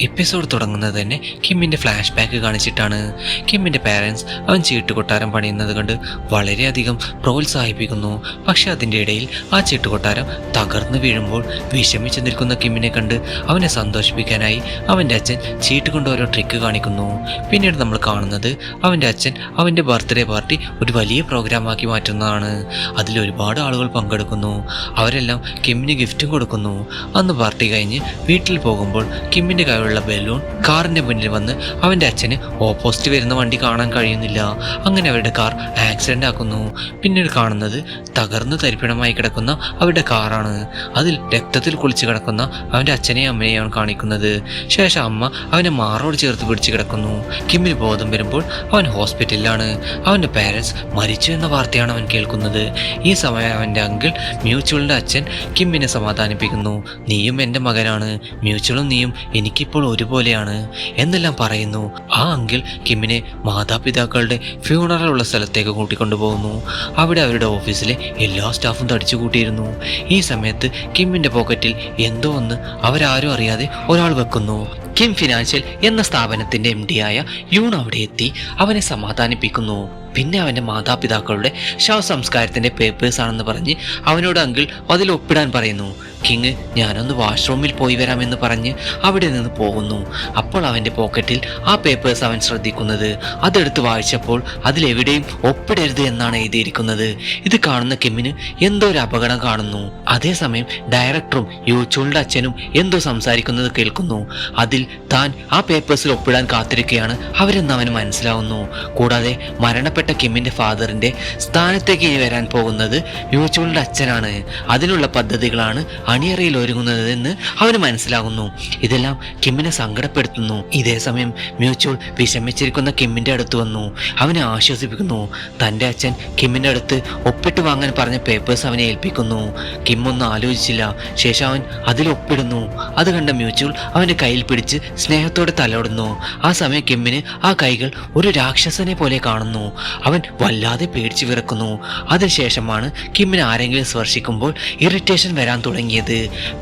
Episode തുടങ്ങുന്നത് തന്നെ കിമ്മിന്റെ ഫ്ലാഷ് ബാക്ക് കാണിച്ചിട്ടാണ്. കിമ്മിന്റെ പാരൻസ് അവൻ ചീട്ടുകൊട്ടാരം പണിയുന്നത് കണ്ട് വളരെയധികം പ്രോത്സാഹിപ്പിക്കുന്നു. പക്ഷെ അതിന്റെ ഇടയിൽ ആ ചീട്ടുകൊട്ടാരം തകർന്നു വീഴുമ്പോൾ വിഷമിച്ചു നിൽക്കുന്ന കിമ്മിനെ കണ്ട് അവനെ സന്തോഷിപ്പിക്കാനായി അവന്റെ അച്ഛൻ ചീട്ട് കൊണ്ട് ഓരോ ട്രിക്ക് കാണിക്കുന്നു. പിന്നീട് നമ്മൾ കാണുന്നത് അവന്റെ അച്ഛൻ അവന്റെ ബർത്ത്ഡേ പാർട്ടി ഒരു വലിയ പ്രോഗ്രാമാക്കി മാറ്റുന്നതാണ്. അതിൽ ഒരുപാട് ആളുകൾ പങ്കെടുക്കുന്നു. അവരെല്ലാം കിമ്മിന് ഗിഫ്റ്റും കൊടുക്കുന്നു. അന്ന് പാർട്ടി കഴിഞ്ഞ് വീട്ടിൽ പോകുമ്പോൾ കിമ്മിന്റെ കയ്യിലുള്ള ബലൂൺ കാറിന്റെ മുന്നിൽ വന്ന് അവന്റെ അച്ഛന് ഓപ്പോസിറ്റ് വരുന്ന വണ്ടി കാണാൻ കഴിയുന്നില്ല. അങ്ങനെ അവരുടെ കാർ ആക്സിഡന്റ് ആക്കുന്നു. പിന്നീട് കാണുന്നത് തകർന്ന് തരിപ്പിണമായി കിടക്കുന്ന അവരുടെ കാറാണ്. അതിൽ രക്തത്തിൽ കുളിച്ച് കിടക്കുന്ന അവന്റെ അച്ഛനെയും അമ്മയെയാണ് കാണിക്കുന്നത്. ശേഷം അമ്മ അവനെ മാറോട് ചേർത്ത് പിടിച്ച് കിടക്കുന്നു. കിമ്മിന് ബോധം വരുമ്പോൾ അവൻ ഹോസ്പിറ്റലിലാണ്. അവന്റെ പാരൻസ് മരിച്ചു എന്ന വാർത്തയാണ് അവൻ കേൾക്കുന്നത്. ഈ സമയം അവന്റെ അങ്കിൾ മ്യൂച്വലിന്റെ അച്ഛൻ കിമ്മിനെ സമാധാനിപ്പിക്കുന്നു. നീയും എന്റെ മകനാണ്. മ്യൂച്വലും നീയും എനിക്കിപ്പോൾ ഒരുപോലെയാണ് എന്നെല്ലാം പറയുന്നു. ആ അങ്കിൾ കിമ്മിനെ മാതാപിതാക്കളുടെ ഫ്യൂണറൽ ഉള്ള സ്ഥലത്തേക്ക് കൂട്ടിക്കൊണ്ടുപോകുന്നു അവിടെ അവരുടെ ഓഫീസിലെ എല്ലാ സ്റ്റാഫും തടിച്ചു കൂട്ടിയിരുന്നു ഈ സമയത്ത് കിമ്മിന്റെ പോക്കറ്റിൽ എന്തോ ഒന്ന് അവരാരും അറിയാതെ ഒരാൾ വെക്കുന്നു. കിം ഫിനാൻഷ്യൽ എന്ന സ്ഥാപനത്തിന്റെ എം ആയ യൂൺ അവിടെ എത്തി അവനെ സമാധാനിപ്പിക്കുന്നു. പിന്നെ അവന്റെ മാതാപിതാക്കളുടെ ശവസംസ്കാരത്തിന്റെ പേപ്പേഴ്സ് ആണെന്ന് പറഞ്ഞ് അവനോട് അങ്കിൾ അതിൽ ഒപ്പിടാൻ പറയുന്നു. കിങ് ഞാനൊന്ന് വാഷ്റൂമിൽ പോയി വരാമെന്ന് പറഞ്ഞ് അവിടെ നിന്ന് പോകുന്നു. അപ്പോൾ അവന്റെ പോക്കറ്റിൽ ആ പേപ്പേഴ്സ് അവൻ ശ്രദ്ധിക്കുന്നത്. അതെടുത്ത് വായിച്ചപ്പോൾ അതിലെവിടെയും ഒപ്പിടരുത് എന്നാണ് എഴുതിയിരിക്കുന്നത്. ഇത് കാണുന്ന കിമ്മിന് എന്തോ ഒരു അപകടം കാണുന്നു. അതേസമയം ഡയറക്ടറും യൂച്ചൂളിന്റെ അച്ഛനും എന്തോ സംസാരിക്കുന്നത് കേൾക്കുന്നു. അതിൽ താൻ ആ പേപ്പേഴ്സിൽ ഒപ്പിടാൻ കാത്തിരിക്കുകയാണ് അവരെന്ന് അവന് മനസ്സിലാവുന്നു. കൂടാതെ മരണപ്പെട്ട കിമ്മിന്റെ ഫാദറിന്റെ സ്ഥാനത്തേക്ക് ഇനി വരാൻ പോകുന്നത് മ്യൂച്വലിന്റെ അച്ഛനാണ്. അതിനുള്ള പദ്ധതികളാണ് അണിയറയിൽ ഒരുങ്ങുന്നത് എന്ന് അവന് മനസ്സിലാകുന്നു. ഇതെല്ലാം കിമ്മിനെ സങ്കടപ്പെടുത്തുന്നു. ഇതേ സമയം മ്യൂച്വൽ വിഷമിച്ചിരിക്കുന്ന കിമ്മിന്റെ അടുത്ത് വന്നു. അവനെ ആശ്വസിപ്പിക്കുന്നു. തന്റെ അച്ഛൻ കിമ്മിന്റെ അടുത്ത് ഒപ്പിട്ട് വാങ്ങാൻ പറഞ്ഞ പേപ്പേഴ്സ് അവനെ ഏൽപ്പിക്കുന്നു. കിം ഒന്നും ആലോചിച്ചില്ല. ശേഷം അവൻ അതിൽ ഒപ്പിടുന്നു. അത് കണ്ട മ്യൂച്വൽ അവന്റെ കയ്യിൽ പിടിച്ച് സ്നേഹത്തോടെ തലോടുന്നു. ആ സമയം കിമ്മിന് ആ കൈകൾ ഒരു രാക്ഷസനെ പോലെ കാണുന്നു. അവൻ വല്ലാതെ പേടിച്ചു വിറക്കുന്നു. അതിനുശേഷമാണ് കിമ്മിനെ ആരെങ്കിലും സ്പർശിക്കുമ്പോൾ ഇറിറ്റേഷൻ വരാൻ തുടങ്ങിയത്.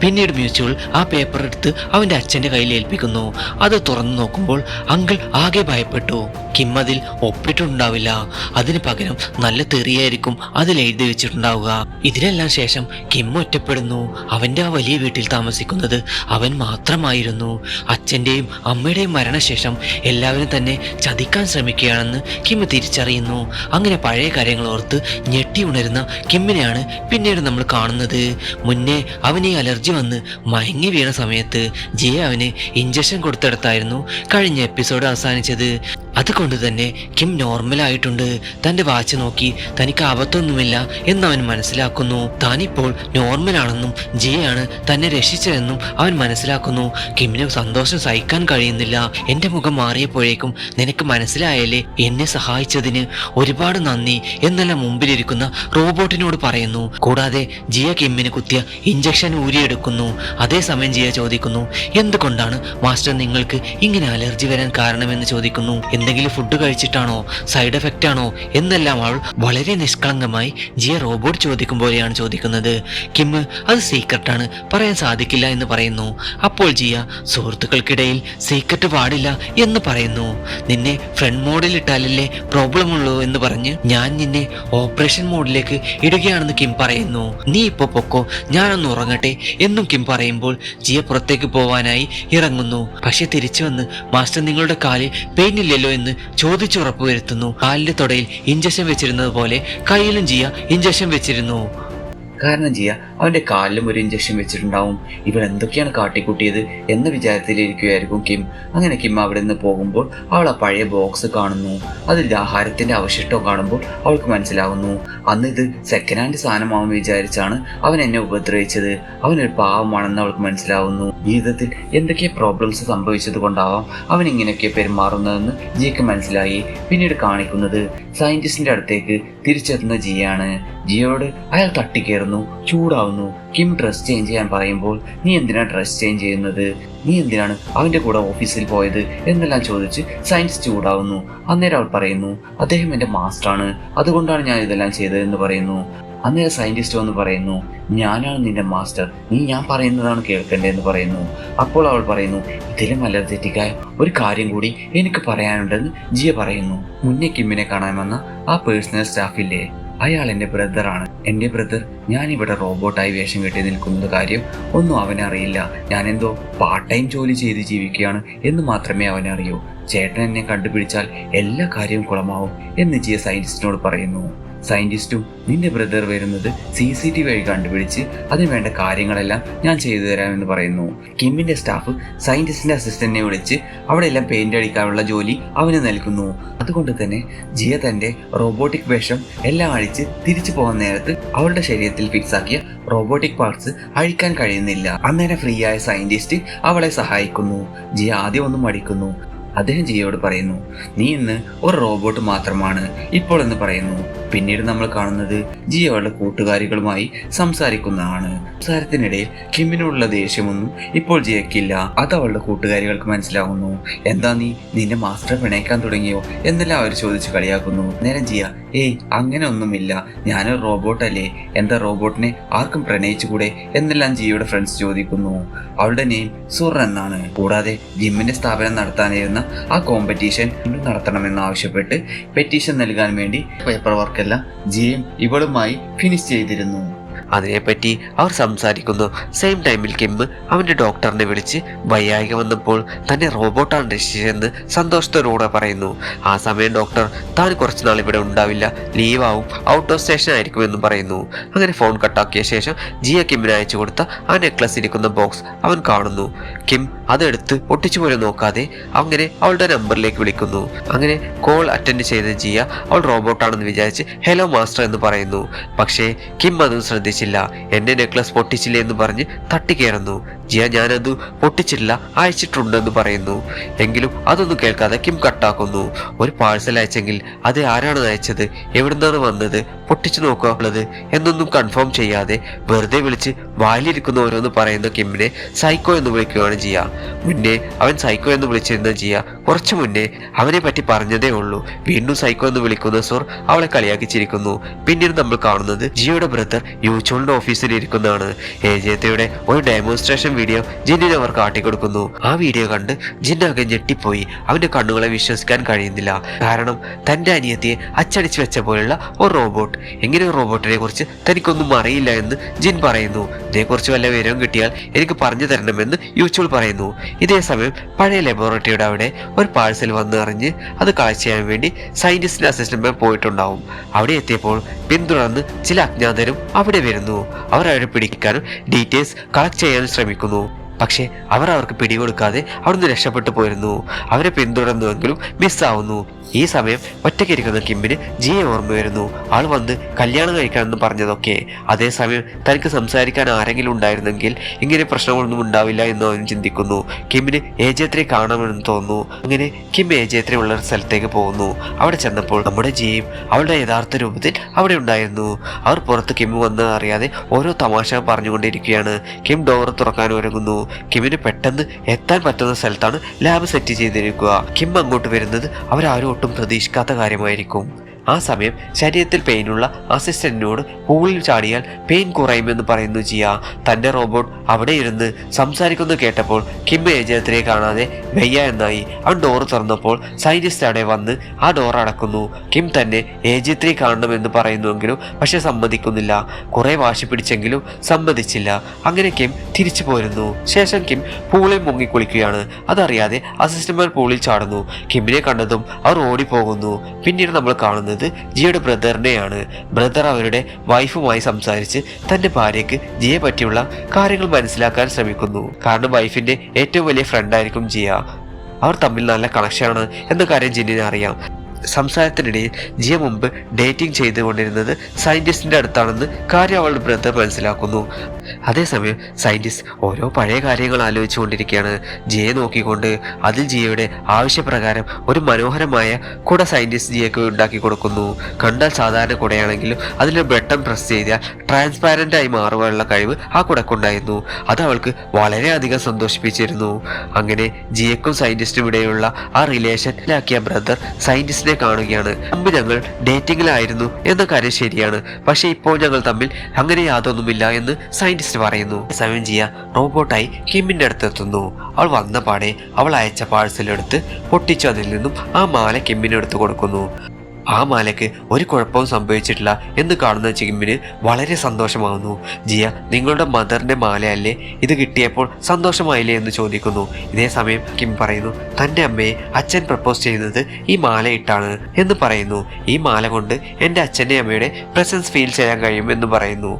പിന്നീട് മ്യൂച്വൽ ആ പേപ്പർ എടുത്ത് അവന്റെ അച്ഛന്റെ കയ്യിൽ ഏൽപ്പിക്കുന്നു. അത് തുറന്നു നോക്കുമ്പോൾ അങ്കിൾ ആകെ ഭയപ്പെട്ടു. കിം അതിൽ ഒപ്പിട്ടുണ്ടാവില്ല. അതിന് പകരം നല്ല തെറിയായിരിക്കും അതിൽ എഴുതി വെച്ചിട്ടുണ്ടാവുക. ഇതിനെല്ലാം ശേഷം കിം ഒറ്റപ്പെടുന്നു. അവന്റെ ആ വലിയ വീട്ടിൽ താമസിക്കുന്നത് അവൻ മാത്രമായിരുന്നു. അച്ഛന്റെയും അമ്മയുടെയും മരണശേഷം എല്ലാവരും തന്നെ ചതിക്കാൻ ശ്രമിക്കുകയാണെന്ന് കിം തിരിച്ചറിയുന്നു. അങ്ങനെ പഴയ കാര്യങ്ങൾ ഓർത്ത് ഞെട്ടി ഉണരുന്ന കിമ്മിനെയാണ് പിന്നീട് നമ്മൾ കാണുന്നത്. മുന്നേ അവന് ഈ അലർജി വന്ന് മയങ്ങി വീണ സമയത്ത് ജിയ അവന് ഇഞ്ചക്ഷൻ കൊടുത്തെടുത്തായിരുന്നു. കഴിഞ്ഞ എപ്പിസോഡ് അവസാനിച്ചത്. അതുകൊണ്ട് തന്നെ കിം നോർമലായിട്ടുണ്ട് തന്റെ വാച്ച് നോക്കി തനിക്ക് ആപത്തൊന്നുമില്ല എന്നവൻ മനസ്സിലാക്കുന്നു. താനിപ്പോൾ നോർമലാണെന്നും ജിയാണ് തന്നെ രക്ഷിച്ചതെന്നും അവൻ മനസ്സിലാക്കുന്നു. കിമ്മിന് സന്തോഷം സഹിക്കാൻ കഴിയുന്നില്ല. എന്റെ മുഖം മാറിയപ്പോഴേക്കും നിനക്ക് മനസ്സിലായാലേ എന്നെ സഹായിച്ചതിന് ഒരുപാട് നന്ദി എന്നെല്ലാം മുമ്പിലിരിക്കുന്ന റോബോട്ടിനോട് പറയുന്നു. കൂടാതെ ജിയ കിമ്മിന് കുത്തിയ ഇഞ്ചക്ഷൻ ഊരിയെടുക്കുന്നു. അതേസമയം ജിയ ചോദിക്കുന്നു എന്തുകൊണ്ടാണ് മാസ്റ്റർ നിങ്ങൾക്ക് ഇങ്ങനെ അലർജി വരാൻ കാരണമെന്ന് ചോദിക്കുന്നു? എന്തെങ്കിലും ഫുഡ് കഴിച്ചിട്ടാണോ? സൈഡ് എഫക്റ്റ് ആണോ? എന്നെല്ലാം അവൾ വളരെ നിഷ്കളങ്കമായി ജിയ റോബോട്ട് ചോദിക്കും പോലെയാണ് ചോദിക്കുന്നത്. കിം അത് സീക്രട്ടാണ് പറയാൻ സാധിക്കില്ല എന്ന് പറയുന്നു. അപ്പോൾ ജിയ സുഹൃത്തുക്കൾക്കിടയിൽ സീക്രട്ട് പാടില്ല എന്ന് പറയുന്നു. നിന്നെ ഫ്രണ്ട് മോഡിൽ ഇട്ടാലല്ലേ പ്രോബ്ലം ഉള്ളൂ എന്ന് പറഞ്ഞ് ഞാൻ നിന്നെ ഓപ്പറേഷൻ മോഡിലേക്ക് ഇടുകയാണെന്ന് കിം പറയുന്നു. നീ ഇപ്പൊ പൊക്കോ. ഞാനൊന്ന് ഉറങ്ങട്ടെ എന്നും കിം പറയുമ്പോൾ ജിയ പുറത്തേക്ക് പോവാനായി ഇറങ്ങുന്നു. പക്ഷെ തിരിച്ചു വന്ന് മാസ്റ്റർ നിങ്ങളുടെ കാലിൽ പെയിൻ ഇല്ലല്ലോ എന്ന് ചോദിച്ചു ഉറപ്പുവരുത്തുന്നു കാലിന്റെ തൊടയിൽ ഇഞ്ചക്ഷൻ വെച്ചിരുന്നത് പോലെ കയ്യിലും ജിയ ഇഞ്ചക്ഷൻ വെച്ചിരുന്നു. കാരണം ജിയ അവന്റെ കാലിലും ഒരു ഇഞ്ചക്ഷൻ വെച്ചിട്ടുണ്ടാവും. ഇവൾ എന്തൊക്കെയാണ് കാട്ടിക്കൂട്ടിയത് എന്ന വിചാരത്തിലിരിക്കുകയായിരിക്കും കിം. അങ്ങനെ കിം അവിടെ നിന്ന് പോകുമ്പോൾ അവൾ ആ പഴയ ബോക്സ് കാണുന്നു. അതിൽ ആഹാരത്തിന്റെ അവശിഷ്ടം കാണുമ്പോൾ അവൾക്ക് മനസ്സിലാകുന്നു അന്ന് ഇത് സെക്കൻഡ് ഹാൻഡ് സാധനമാവും വിചാരിച്ചാണ് അവൻ എന്നെ ഉപദ്രവിച്ചത്. അവനൊരു പാവമാണെന്ന് അവൾക്ക് മനസ്സിലാവുന്നു. ജീവിതത്തിൽ എന്തൊക്കെ പ്രോബ്ലംസ് സംഭവിച്ചത് കൊണ്ടാവാം അവൻ ഇങ്ങനെയൊക്കെ പെരുമാറുന്നതെന്ന് ജിയ്ക്ക് മനസ്സിലായി. പിന്നീട് കാണിക്കുന്നത് സയന്റിസ്റ്റിന്റെ അടുത്തേക്ക് തിരിച്ചെത്തുന്ന ജിയാണ്. ജിയോട് അയാൾ തട്ടിക്കയറുന്നു. ചൂടാവുന്നു. കിം ഡ്രസ് ചേഞ്ച് ചെയ്യാൻ പറയുമ്പോൾ നീ എന്തിനാണ് ഡ്രസ് ചേഞ്ച് ചെയ്യുന്നത്? നീ എന്തിനാണ് അവന്റെ കൂടെ ഓഫീസിൽ പോയത്? എന്നെല്ലാം ചോദിച്ച് സയൻസ് ചൂടാവുന്നു. അന്നേരം അവൾ പറയുന്നു അദ്ദേഹം എന്റെ മാസ്റ്ററാണ് അതുകൊണ്ടാണ് ഞാൻ ഇതെല്ലാം ചെയ്തതെന്ന് പറയുന്നു. അന്നേരം സയന്റിസ്റ്റ് വന്ന് പറയുന്നു ഞാനാണ് നിന്റെ മാസ്റ്റർ നീ ഞാൻ പറയുന്നതാണ് കേൾക്കേണ്ടതെന്ന് പറയുന്നു. അപ്പോൾ അവൾ പറയുന്നു ഇതിലും വളരെ തെറ്റിക്കായ ഒരു കാര്യം കൂടി എനിക്ക് പറയാനുണ്ടെന്ന് ജിയ പറയുന്നു. മുന്നേ കിമ്മിനെ കാണാൻ വന്ന ആ പേഴ്സണൽ സ്റ്റാഫില്ലേ അയാൾ എന്റെ ബ്രദറാണ്. എന്റെ ബ്രദർ ഞാൻ ഇവിടെ റോബോട്ടായി വേഷം കെട്ടി നിൽക്കുന്ന കാര്യം ഒന്നും അവനറിയില്ല. ഞാൻ എന്തോ പാർട്ട് ടൈം ജോലി ചെയ്ത് ജീവിക്കുകയാണ് എന്ന് മാത്രമേ അവനറിയൂ. ചേട്ടൻ എന്നെ കണ്ടുപിടിച്ചാൽ എല്ലാ കാര്യവും കുളമാവും എന്ന് ജിയ സയന്റിസ്റ്റിനോട് പറയുന്നു. സയന്റിസ്റ്റും നിന്റെ ബ്രദർ വരുന്നത് സി സി ടി വഴി കണ്ടുപിടിച്ച് അതിന് വേണ്ട കാര്യങ്ങളെല്ലാം ഞാൻ ചെയ്തു തരാമെന്ന് പറയുന്നു. കിമ്മിന്റെ സ്റ്റാഫ് സയന്റിസ്റ്റിന്റെ അസിസ്റ്റന്റിനെ വിളിച്ച് അവിടെ എല്ലാം പെയിന്റ് അടിക്കാനുള്ള ജോലി അവന് നൽകുന്നു. അതുകൊണ്ട് തന്നെ ജിയ തന്റെ റോബോട്ടിക് വേഷം എല്ലാം അഴിച്ച് തിരിച്ചു പോകുന്ന നേരത്ത് അവളുടെ ശരീരത്തിൽ ഫിക്സ് ആക്കിയ റോബോട്ടിക് പാർട്സ് അഴിക്കാൻ കഴിയുന്നില്ല. അന്നേരം ഫ്രീ ആയ സയന്റിസ്റ്റ് അവളെ സഹായിക്കുന്നു. ജിയ ആദ്യം ഒന്നും മടിക്കുന്നു. അദ്ദേഹം ജിയോട് പറയുന്നു നീ ഇന്ന് ഒരു റോബോട്ട് മാത്രമാണ്. ഇപ്പോൾ എന്ന് പറയുന്നു. പിന്നീട് നമ്മൾ കാണുന്നത് ജിയോയുടെ കൂട്ടുകാരികളുമായി സംസാരിക്കുന്നതാണ്. സംസാരത്തിനിടയിൽ കിമ്മിനോടുള്ള ദേഷ്യമൊന്നും ഇപ്പോൾ ജിയക്കില്ല അത് അവളുടെ കൂട്ടുകാരികൾക്ക് മനസ്സിലാവുന്നു. എന്താ നീ നിന്റെ മാസ്റ്റർ പിണയ്ക്കാൻ തുടങ്ങിയോ? എന്നെല്ലാം അവർ ചോദിച്ച് കളിയാക്കുന്നു. നേരം ജിയ ഏയ് അങ്ങനെ ഒന്നുമില്ല. ഞാനൊരു റോബോട്ടല്ലേ. എന്താ റോബോട്ടിനെ ആർക്കും പ്രണയിച്ചുകൂടെ? എന്നെല്ലാം ജിയയുടെ ഫ്രണ്ട്സ് ചോദിക്കുന്നു. അവളുടെ നെയിം സുർ എന്നാണ്. കൂടാതെ ജിമ്മിന്റെ സ്ഥാപനം നടത്താനിരുന്ന ആ കോമ്പറ്റീഷൻ നടത്തണമെന്ന് ആവശ്യപ്പെട്ട് പെറ്റീഷൻ നൽകാൻ വേണ്ടി പേപ്പർ വർക്കെല്ലാം ജിയും ഇവളുമായി ഫിനിഷ് ചെയ്തിരുന്നു. അതിനെപ്പറ്റി അവർ സംസാരിക്കുന്നു. സെയിം ടൈമിൽ കിം അവന്റെ ഡോക്ടറിനെ വിളിച്ച് വയ്യായിക വന്നപ്പോൾ തന്നെ റോബോട്ടാണ് രക്ഷിച്ചതെന്ന് സന്തോഷത്തോടുകൂടെ പറയുന്നു. ആ സമയം ഡോക്ടർ താൻ കുറച്ചുനാൾ ഇവിടെ ഉണ്ടാവില്ല. ലീവാവും ഔട്ട് ഓഫ് സ്റ്റേഷൻ ആയിരിക്കുമെന്നും പറയുന്നു. അങ്ങനെ ഫോൺ കട്ടാക്കിയ ശേഷം ജിയ കിമ്മിന് അയച്ചു കൊടുത്ത ആ നെക്ലസ് ഇരിക്കുന്ന ബോക്സ് അവൻ കാണുന്നു. കിം അതെടുത്ത് ഒട്ടിച്ചു പോലും നോക്കാതെ അങ്ങനെ അവളുടെ നമ്പറിലേക്ക് വിളിക്കുന്നു. അങ്ങനെ കോൾ അറ്റൻഡ് ചെയ്ത ജിയ അവൾ റോബോട്ടാണെന്ന് വിചാരിച്ച് ഹലോ മാസ്റ്റർ എന്ന് പറയുന്നു. പക്ഷേ കിം അതും ശ്രദ്ധിച്ചില്ല എന്റെ നെക്ലസ് പൊട്ടിച്ചില്ല എന്ന് പറഞ്ഞ് തട്ടിക്കയറുന്നു ജിയ ഞാനത് പൊട്ടിച്ചിട്ടില്ല അയച്ചിട്ടുണ്ടെന്ന് പറയുന്നു. എങ്കിലും അതൊന്നും കേൾക്കാതെ കിം കട്ടാക്കുന്നു. ഒരു പാഴ്സൽ അയച്ചെങ്കിൽ അത് ആരാണ് അയച്ചത്? എവിടുന്നാണ് വന്നത്? പൊട്ടിച്ചു നോക്കുക ഉള്ളത്. എന്നൊന്നും കൺഫേം ചെയ്യാതെ വെറുതെ വിളിച്ച് വായിലിരിക്കുന്ന ഓരോന്ന് പറയുന്ന കിമ്മിനെ സൈക്കോ എന്ന് വിളിക്കുകയാണ് ജിയ. മുന്നേ അവൻ സൈക്കോ എന്ന് വിളിച്ചിരുന്ന ജിയ കുറച്ചു മുന്നേ അവനെ പറ്റി പറഞ്ഞതേ ഉള്ളൂ. വീണ്ടും സൈക്കോ എന്ന് വിളിക്കുന്ന സുർ അവളെ കളിയാക്കി ചിരിക്കുന്നു പിന്നീട് നമ്മൾ കാണുന്നത് ജിയോയുടെ ബ്രദർ യൂച്ചോളിന്റെ ഓഫീസിൽ ഇരിക്കുന്നതാണ്. ഏജയത്തയുടെ ഒരു ഡെമോൺസ്ട്രേഷൻ വീഡിയോ ജിന്നിന് അവർ കാട്ടിക്കൊടുക്കുന്നു. ആ വീഡിയോ കണ്ട് ജിന്നാകെ ഞെട്ടിപ്പോയി. അവന്റെ കണ്ണുകളെ വിശ്വസിക്കാൻ കഴിയുന്നില്ല. കാരണം തന്റെ അനിയത്തിയെ അച്ചടിച്ചു വെച്ച പോലുള്ള ഒരു റോബോട്ട്. എങ്ങനെ റോബോട്ടിനെ കുറിച്ച് തനിക്കൊന്നും അറിയില്ല എന്ന് ജിൻ പറയുന്നു. ഇതേക്കുറിച്ച് വല്ല വിവരവും കിട്ടിയാൽ എനിക്ക് പറഞ്ഞു തരണമെന്ന് യൂച്ചുൾ പറയുന്നു. ഇതേ സമയം പഴയ ലബോറട്ടറിയുടെ അവിടെ ഒരു പാഴ്സൽ വന്ന് അത് കളക്ട് ചെയ്യാൻ വേണ്ടി സയന്റിസ്റ്റിന്റെ അസിസ്റ്റന്റ് പോയിട്ടുണ്ടാവും. അവിടെ എത്തിയപ്പോൾ പിന്തുടർന്ന് ചില അജ്ഞാതരും അവിടെ വരുന്നു. അവർ അവരെ പിടിക്കാനും ഡീറ്റെയിൽസ് കളക്ട് ചെയ്യാനും ശ്രമിക്കുന്നു പക്ഷേ അവർ അവർക്ക് പിടികൊടുക്കാതെ അവിടുന്ന് രക്ഷപ്പെട്ടു പോയിരുന്നു. അവരെ പിന്തുടർന്നുവെങ്കിലും മിസ്സാവുന്നു ഈ സമയം ഒറ്റയ്ക്കിരിക്കുന്ന കിമ്പിന് ജിയെ ഓർമ്മ വരുന്നു ആൾ വന്ന് കല്യാണം കഴിക്കാമെന്ന് പറഞ്ഞതൊക്കെ. അതേസമയം തനിക്ക് സംസാരിക്കാൻ ആരെങ്കിലും ഉണ്ടായിരുന്നെങ്കിൽ ഇങ്ങനെ പ്രശ്നങ്ങളൊന്നും ഉണ്ടാവില്ല എന്ന് അവൻ ചിന്തിക്കുന്നു. കിമ്മിന് ഏജേത്രെ കാണണമെന്ന് തോന്നുന്നു. അങ്ങനെ കിം ഏജേത്രെ ഉള്ള സ്ഥലത്തേക്ക് പോകുന്നു. അവിടെ ചെന്നപ്പോൾ നമ്മുടെ ജിയും അവളുടെ യഥാർത്ഥ രൂപത്തിൽ അവിടെ ഉണ്ടായിരുന്നു. അവർ പുറത്ത് കിം വന്ന് അറിയാതെ ഓരോ തമാശ പറഞ്ഞുകൊണ്ടിരിക്കുകയാണ്. കിം ഡോർ തുറക്കാൻ ഒരുങ്ങുന്നു. കിമ്മിന് പെട്ടെന്ന് എത്താൻ പറ്റുന്ന സ്ഥലത്താണ് ലാബ് സെറ്റ് ചെയ്തിരിക്കുക. കിം അങ്ങോട്ട് വരുന്നത് അവരാരും ഒട്ടും പ്രതീക്ഷിക്കാത്ത കാര്യമായിരിക്കും. ആ സമയം ശരീരത്തിൽ പെയിനുള്ള അസിസ്റ്റന്റിനോട് പൂളിൽ ചാടിയാൽ പെയിൻ കുറയുമെന്ന് പറയുന്നു ജിയ. തന്റെ റോബോട്ട് അവിടെ ഇരുന്ന് സംസാരിക്കുന്നു കേട്ടപ്പോൾ കിം ഏജനത്തിനെ കാണാതെ വയ്യ എന്നായി. അവൻ ഡോർ തുറന്നപ്പോൾ സയന്റിസ്റ്റ് അവിടെ വന്ന് ആ ഡോർ അടക്കുന്നു. കിം തന്നെ ഏജത്രി കാണണമെന്ന് പറയുന്നുവെങ്കിലും പക്ഷെ സമ്മതിക്കുന്നില്ല. കുറെ വാശി പിടിച്ചെങ്കിലും സമ്മതിച്ചില്ല. അങ്ങനെ കിം തിരിച്ചു പോരുന്നു. ശേഷം കിം പൂളിൽ മുങ്ങി കുളിക്കുകയാണ്. അതറിയാതെ അസിസ്റ്റന്റ്മാർ പൂളിൽ ചാടുന്നു. കിമ്മിനെ കണ്ടതും അവർ ഓടിപ്പോകുന്നു. പിന്നീട് നമ്മൾ കാണുന്നത് ജിയുടെ ബ്രദറിനെയാണ്. ബ്രദർ അവരുടെ വൈഫുമായി സംസാരിച്ച് തന്റെ ഭാര്യയ്ക്ക് ജിയെ പറ്റിയുള്ള കാര്യങ്ങൾ മനസ്സിലാക്കാൻ ശ്രമിക്കുന്നു. കാരണം വൈഫിന്റെ ഏറ്റവും വലിയ ഫ്രണ്ടായിരിക്കും ജിയ. അവർ തമ്മിൽ നല്ല കണക്ഷനാണ് എന്ന കാര്യം ജിന്നിനെ അറിയാം. സംസാരത്തിനിടയിൽ ജിയ മുമ്പ് ഡേറ്റിംഗ് ചെയ്തുകൊണ്ടിരുന്നത് സയന്റിസ്റ്റിന്റെ അടുത്താണെന്ന് കാര്യം അവളുടെ ബ്രദർ മനസ്സിലാക്കുന്നു. അതേസമയം സയന്റിസ്റ്റ് ഓരോ പഴയ കാര്യങ്ങൾ ആലോചിച്ചുകൊണ്ടിരിക്കുകയാണ്. ജിയെ നോക്കിക്കൊണ്ട് അതിൽ ജിയയുടെ ആവശ്യപ്രകാരം ഒരു മനോഹരമായ കുട സയന്റിസ്റ്റ് ജിയക്ക് ഉണ്ടാക്കി കൊടുക്കുന്നു. കണ്ടാൽ സാധാരണ കുടയാണെങ്കിലും അതിൽ ബട്ടൺ പ്രസ് ചെയ്താൽ ട്രാൻസ്പാരന്റ് ആയി മാറുവാനുള്ള കഴിവ് ആ കുടക്കുണ്ടായിരുന്നു. അത് അവൾക്ക് വളരെയധികം സന്തോഷിപ്പിച്ചിരുന്നു. അങ്ങനെ ജിയക്കും സയന്റിസ്റ്റും ഇടയിലുള്ള ആ റിലേഷനിലാക്കിയ ബ്രദർ സയന്റിസ്റ്റിനെ കാണുകയാണ്. മുമ്പ് ഞങ്ങൾ ഡേറ്റിംഗിലായിരുന്നു എന്ന കാര്യം ശരിയാണ്. പക്ഷേ ഇപ്പോൾ ഞങ്ങൾ തമ്മിൽ അങ്ങനെ യാതൊന്നുമില്ല എന്ന് സയന്റിസ്റ്റ് പറയുന്നു. സമയം ജിയ റോബോട്ടായി കിമ്മിന്റെ അടുത്തെത്തുന്നു അവൾ വന്ന പാടെ അവൾ അയച്ച പാഴ്സൽ എടുത്ത് പൊട്ടിച്ചു. അതിൽ നിന്നും ആ മാല കിമ്മിന് എടുത്തു കൊടുക്കുന്നു. ആ മാലയ്ക്ക് ഒരു കുഴപ്പവും സംഭവിച്ചിട്ടില്ല എന്ന് കാണുന്ന കിമ്മിന് വളരെ സന്തോഷമാകുന്നു ജിയ നിങ്ങളുടെ മദറിന്റെ മാലയല്ലേ? ഇത് കിട്ടിയപ്പോൾ സന്തോഷമായില്ലേ എന്ന് ചോദിക്കുന്നു. ഇതേ സമയം കിം പറയുന്നു തന്റെ അമ്മയെ അച്ഛൻ പ്രപ്പോസ് ചെയ്യുന്നത് ഈ മാല ഇട്ടാണ് എന്ന് പറയുന്നു. ഈ മാല കൊണ്ട് എന്റെ അച്ഛന്റെ അമ്മയുടെ പ്രസൻസ് ഫീൽ ചെയ്യാൻ കഴിയും എന്ന് പറയുന്നു.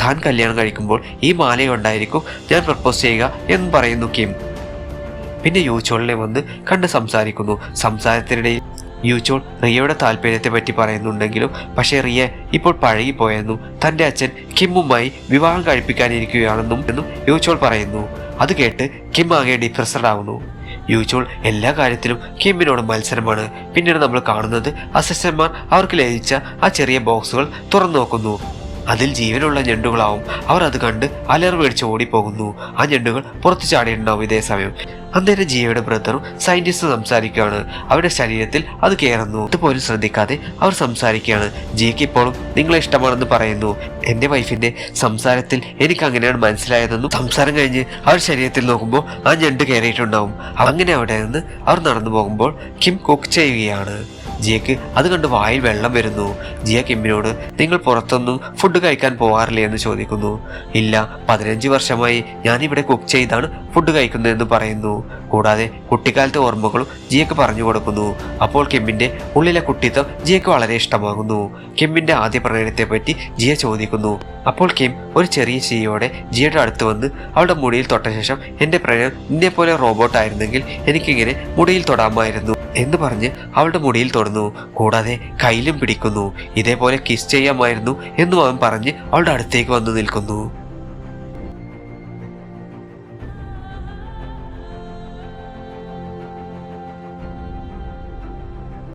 താൻ കല്യാണം കഴിക്കുമ്പോൾ ഈ മാലയുണ്ടായിരിക്കും ഞാൻ പ്രപ്പോസ് ചെയ്യുക എന്ന് പറയുന്നു കിം. പിന്നെ യൂച്ചോളിനെ വന്ന് കണ്ട് സംസാരിക്കുന്നു. സംസാരത്തിനിടയിൽ യൂച്ചോൾ റിയയുടെ താല്പര്യത്തെ പറ്റി പറയുന്നുണ്ടെങ്കിലും പക്ഷേ റിയ ഇപ്പോൾ പഴകിപ്പോയെന്നും തന്റെ അച്ഛൻ കിമ്മുമായി വിവാഹം കഴിപ്പിക്കാനിരിക്കുകയാണെന്നും എന്നും യൂച്ചോൾ പറയുന്നു. അത് കേട്ട് കിം ആകെ ഡിപ്രസഡ് ആവുന്നു. യൂച്ചോൾ എല്ലാ കാര്യത്തിലും കിമ്മിനോട് മത്സരമാണ്. പിന്നീട് നമ്മൾ കാണുന്നത് അസിസ്റ്റന്മാർ അവർക്ക് ലഭിച്ച ആ ചെറിയ ബോക്സുകൾ തുറന്നു നോക്കുന്നു. അതിൽ ജീവനുള്ള ഞണ്ടുകളാവും. അവർ അത് കണ്ട് അലർ മേടിച്ച് ഓടിപ്പോകുന്നു. ആ ഞണ്ടുകൾ പുറത്തു ചാടിയിട്ടുണ്ടാവും ഇതേ സമയം. അന്നേരം ജീവയുടെ ബ്രദറും സയന്റിസ്റ്റ് സംസാരിക്കുകയാണ്. അവരുടെ ശരീരത്തിൽ അത് കയറുന്നു അതുപോലും ശ്രദ്ധിക്കാതെ അവർ സംസാരിക്കുകയാണ്. ജിയ്ക്ക് ഇപ്പോഴും നിങ്ങളെ ഇഷ്ടമാണെന്ന് പറയുന്നു. എന്റെ വൈഫിന്റെ സംസാരത്തിൽ എനിക്ക് അങ്ങനെയാണ് മനസ്സിലായതെന്നും സംസാരം കഴിഞ്ഞ് അവർ ശരീരത്തിൽ നോക്കുമ്പോൾ ആ ഞണ്ട് കയറിയിട്ടുണ്ടാവും അങ്ങനെ അവിടെ നിന്ന് അവർ നടന്നു പോകുമ്പോൾ കിം കുക്ക് ചെയ്യുകയാണ്. ജിയക്ക് അത് കണ്ട് വായിൽ വെള്ളം വരുന്നു. ജിയ കിമ്മിനോട് നിങ്ങൾ പുറത്തൊന്നും ഫുഡ് കഴിക്കാൻ പോകാറില്ലേ എന്ന് ചോദിക്കുന്നു. ഇല്ല പതിനഞ്ച് വർഷമായി ഞാനിവിടെ കുക്ക് ചെയ്താണ് ഫുഡ് കഴിക്കുന്നതെന്ന് പറയുന്നു. കൂടാതെ കുട്ടിക്കാലത്തെ ഓർമ്മകളും ജിയക്ക് പറഞ്ഞു കൊടുക്കുന്നു. അപ്പോൾ കെമ്മിന്റെ ഉള്ളിലെ കുട്ടിത്വം ജിയക്ക് വളരെ ഇഷ്ടമാകുന്നു. കെമ്മിന്റെ ആദ്യ പ്രണയത്തെ പറ്റി ജിയ ചോദിക്കുന്നു. അപ്പോൾ കെം ഒരു ചെറിയ ചിരിയോടെ ജിയയുടെ അടുത്ത് വന്ന് അവളുടെ മുടിയിൽ തൊട്ട ശേഷം എന്റെ പ്രണയം നിന്നെ പോലെ റോബോട്ട് ആയിരുന്നെങ്കിൽ എനിക്കിങ്ങനെ മുടിയിൽ തൊടാമായിരുന്നു എന്ന് പറഞ്ഞ് അവളുടെ മുടിയിൽ തൊടുന്നു. കൂടാതെ കയ്യിലും പിടിക്കുന്നു. ഇതേപോലെ കിസ് ചെയ്യാമായിരുന്നു എന്നും അവൻ പറഞ്ഞ് അവളുടെ അടുത്തേക്ക് വന്നു നിൽക്കുന്നു.